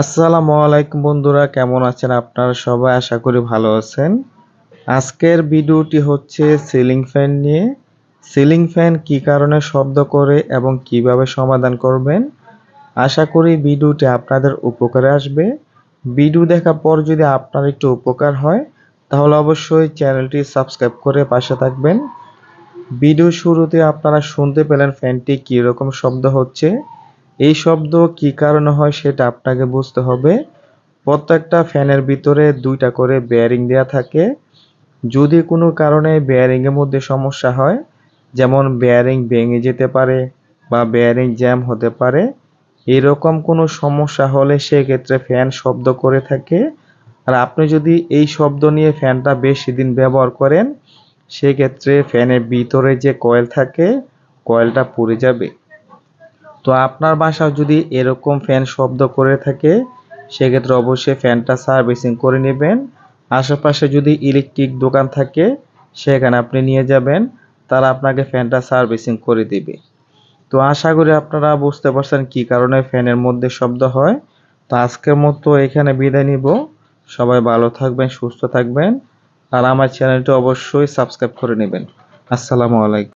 আসসালামু আলাইকুম বন্ধুরা, কেমন আছেন আপনারা সবাই? আশা করি ভালো আছেন। আজকের ভিডিওটি হচ্ছে সিলিং ফ্যান নিয়ে। সিলিং ফ্যান কি কারণে শব্দ করে এবং কীভাবে সমাধান করবেন? আশা করি ভিডিওটি আপনাদের উপকারে আসবে। ভিডিও দেখার পর যদি আপনার একটু উপকার হয়, তাহলে অবশ্যই চ্যানেলটি সাবস্ক্রাইব করে পাশে থাকবেন। ভিডিও শুরুতে আপনারা শুনতে পেলেন ফ্যানটি কীরকম শব্দ হচ্ছে। এই শব্দ কি কারণে হয় সেটা আপনাকে বুঝতে হবে। প্রত্যেকটা ফ্যানের ভিতরে দুইটা করে বেয়ারিং দেওয়া থাকে। যদি কোনো কারণে বেয়ারিংয়ের মধ্যে সমস্যা হয়, যেমন বেয়ারিং ভেঙে যেতে পারে বা বেয়ারিং জ্যাম হতে পারে, এরকম কোনো সমস্যা হলে সেক্ষেত্রে ফ্যান শব্দ করে থাকে। আর আপনি যদি এই শব্দ নিয়ে ফ্যানটা বেশি দিন ব্যবহার করেন, সেক্ষেত্রে ফ্যানের ভিতরে যে কয়েল থাকে কয়েলটা পুড়ে যাবে। তো আপনার বাসা যদি এরকম ফ্যান শব্দ করে থাকে, সেক্ষেত্রে অবশ্যই ফ্যানটা সার্ভিসিং করে নেবেন। আশেপাশে যদি ইলেকট্রিক দোকান থাকে, সেখানে আপনি নিয়ে যাবেন, তারা আপনাকে ফ্যানটা সার্ভিসিং করে দিবে। তো আশা করি আপনারা বুঝতে পারছেন কি কারণে ফ্যানের মধ্যে শব্দ হয়। তো আজকের মতো এখানে বিদায় নিব। সবাই ভালো থাকবেন, সুস্থ থাকবেন। আর আমার চ্যানেলটি অবশ্যই সাবস্ক্রাইব করে নেবেন। আসসালামু আলাইকুম।